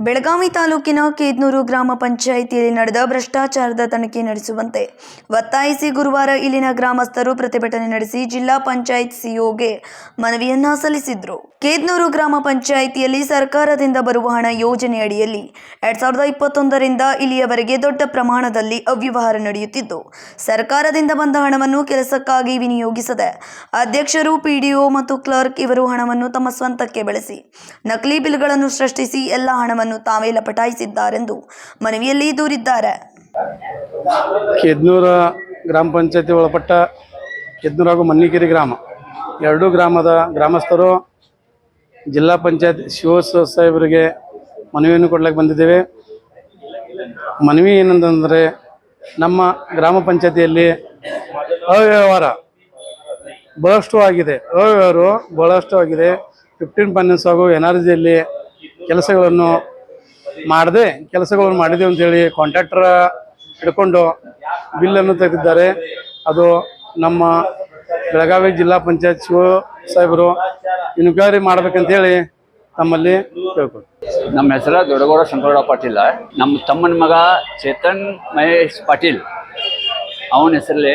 ಬೆಳಗಾವಿ ತಾಲೂಕಿನ ಕೇದ್ನೂರು ಗ್ರಾಮ ಪಂಚಾಯಿತಿಯಲ್ಲಿ ನಡೆದ ಭ್ರಷ್ಟಾಚಾರದ ತನಿಖೆ ನಡೆಸುವಂತೆ ಒತ್ತಾಯಿಸಿ ಗುರುವಾರ ಇಲ್ಲಿನ ಗ್ರಾಮಸ್ಥರು ಪ್ರತಿಭಟನೆ ನಡೆಸಿ ಜಿಲ್ಲಾ ಪಂಚಾಯತ್ ಸಿಒಗೆ ಮನವಿಯನ್ನ ಸಲ್ಲಿಸಿದ್ರು. ಕೇದ್ನೂರು ಗ್ರಾಮ ಪಂಚಾಯಿತಿಯಲ್ಲಿ ಸರ್ಕಾರದಿಂದ ಬರುವ ಹಣ ಯೋಜನೆಯಡಿಯಲ್ಲಿ ಎರಡ್ ಸಾವಿರದ ಇಪ್ಪತ್ತೊಂದರಿಂದ ಇಲ್ಲಿಯವರೆಗೆ ದೊಡ್ಡ ಪ್ರಮಾಣದಲ್ಲಿ ಅವ್ಯವಹಾರ ನಡೆಯುತ್ತಿದ್ದು, ಸರ್ಕಾರದಿಂದ ಬಂದ ಹಣವನ್ನು ಕೆಲಸಕ್ಕಾಗಿ ವಿನಿಯೋಗಿಸದೆ ಅಧ್ಯಕ್ಷರು, ಪಿಡಿಒ ಮತ್ತು ಕ್ಲರ್ಕ್ ಇವರು ಹಣವನ್ನು ತಮ್ಮ ಸ್ವಂತಕ್ಕೆ ಬಳಸಿ ನಕಲಿ ಬಿಲ್ಗಳನ್ನು ಸೃಷ್ಟಿಸಿ ಎಲ್ಲ ಹಣವನ್ನು ತಾವೇ ಲಪಟಾಯಿಸಿದ್ದಾರೆಂದು ಮನವಿಯಲ್ಲಿ ದೂರಿದ್ದಾರೆ. ಗ್ರಾಮ ಪಂಚಾಯತಿ ಒಳಪಟ್ಟ ಕೆದ್ನೂರು ಹಾಗೂ ಮನ್ನಿಕೆರೆ ಗ್ರಾಮ, ಎರಡೂ ಗ್ರಾಮದ ಗ್ರಾಮಸ್ಥರು ಜಿಲ್ಲಾ ಪಂಚಾಯತ್ ಶಿವ ಸಾಹೇಬರಿಗೆ ಮನವಿಯನ್ನು ಕೊಡ್ಲಿಕ್ಕೆ ಬಂದಿದ್ದೇವೆ. ಮನವಿ ಏನಂತಂದರೆ ನಮ್ಮ ಗ್ರಾಮ ಪಂಚಾಯತಿಯಲ್ಲಿ ಅವ್ಯವಹಾರ ಬಹಳಷ್ಟು ಆಗಿದೆ. ಅವ್ಯವಹಾರ ಬಹಳಷ್ಟು ಆಗಿದೆ. ಫಿಫ್ಟೀನ್ ಫೈನಾನ್ಸ್ ಹಾಗೂ ಎನ್ ಆರ್ ಜಿಯಲ್ಲಿ ಕೆಲಸಗಳನ್ನು ಮಾಡದೆ ಕೆಲಸಗಳನ್ನು ಮಾಡಿದೆ ಅಂತೇಳಿ ಕಾಂಟ್ರಾಕ್ಟರ್ ಹಿಡ್ಕೊಂಡು ಬಿಲ್ಲನ್ನು ತೆಗೆದಿದ್ದಾರೆ. ಅದು ನಮ್ಮ ಬೆಳಗಾವಿ ಜಿಲ್ಲಾ ಪಂಚಾಯತ್ ಶಿವ ಸಾಹೇಬರು ಇನ್ಕ್ವೈರಿ ಮಾಡ್ಬೇಕಂತೇಳಿ ತಮ್ಮಲ್ಲಿ ಕೇಳ್ಕೊಳ್ತೀವಿ ನಮ್ಮ ಹೆಸರ ದೊಡ್ಡಗೌಡ ಶಂಕರಗೌಡ ಪಾಟೀಲ. ನಮ್ಮ ತಮ್ಮನ ಮಗ ಚೇತನ್ ಮಹೇಶ್ ಪಾಟೀಲ್. ಅವನ ಹೆಸರಲ್ಲಿ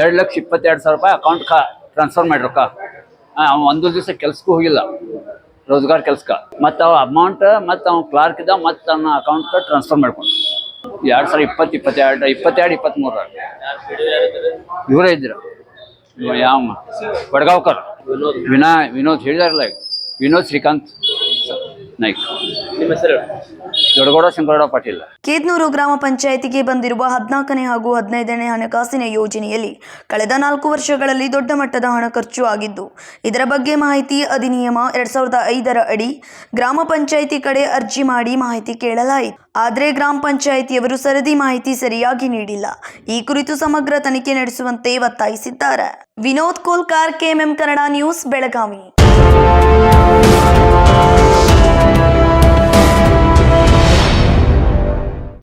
ಎರಡು ಲಕ್ಷ ಇಪ್ಪತ್ತೆರಡು ಸಾವಿರ ರೂಪಾಯಿ ಅಕೌಂಟ್ ಕಾ ಟ್ರಾನ್ಸ್ಫರ್ ಮಾಡಿ ರೊಕ್ಕ ಅವ್ನು ಒಂದು ದಿವಸ ಕೆಲ್ಸಕ್ಕೂ ಹೋಗಿಲ್ಲ. ರೋಜ್ಗಾರ್ ಕೆಲ್ಸಕ್ಕೆ. ಮತ್ತು ಅವ ಅಮೌಂಟ್ ಮತ್ತು ಅವ್ನ ಕ್ಲಾರ್ಕ್ ಇದ್ದ, ಮತ್ತು ಅವನ ಅಕೌಂಟ್ ಟ್ರಾನ್ಸ್ಫರ್ ಮಾಡ್ಕೊಂಡು. ಎರಡು ಸಾವಿರ ಇಪ್ಪತ್ತು, ಇಪ್ಪತ್ತೆರಡು ಇಪ್ಪತ್ತೆರಡು ಇಪ್ಪತ್ತ್ಮೂರ ಇವರೇ ಇದ್ರು व्यायाम वडगावकर विनाय विनोद हे विनोद श्रीकांत ವಿನೋದ್ ನಿಮ್ಮ ಹೆಸರು? ದೊಡ್ಡಗೌಡ ಶಂಕರಗೌಡ ಪಾಟೀಲ್. ಕೇದ್ನೂರು ಗ್ರಾಮ ಪಂಚಾಯಿತಿಗೆ ಬಂದಿರುವ ಹದಿನಾಲ್ಕನೇ ಹಾಗೂ ಹದಿನೈದನೇ ಹಣಕಾಸಿನ ಯೋಜನೆಯಲ್ಲಿ ಕಳೆದ ನಾಲ್ಕು ವರ್ಷಗಳಲ್ಲಿ ದೊಡ್ಡ ಮಟ್ಟದ ಹಣ ಖರ್ಚು ಆಗಿದ್ದು ಇದರ ಬಗ್ಗೆ ಮಾಹಿತಿ ಅಧಿನಿಯಮ ಎರಡ್ ಸಾವಿರದ ಐದರ ಅಡಿ ಗ್ರಾಮ ಪಂಚಾಯಿತಿ ಕಡೆ ಅರ್ಜಿ ಮಾಡಿ ಮಾಹಿತಿ ಕೇಳಲಾಯಿತು. ಆದರೆ ಗ್ರಾಮ ಪಂಚಾಯಿತಿಯವರು ಸರದಿ ಮಾಹಿತಿ ಸರಿಯಾಗಿ ನೀಡಿಲ್ಲ. ಈ ಕುರಿತು ಸಮಗ್ರ ತನಿಖೆ ನಡೆಸುವಂತೆ ಒತ್ತಾಯಿಸಿದ್ದಾರೆ. Vinod Kolkar KMM Kannada news Belagavi.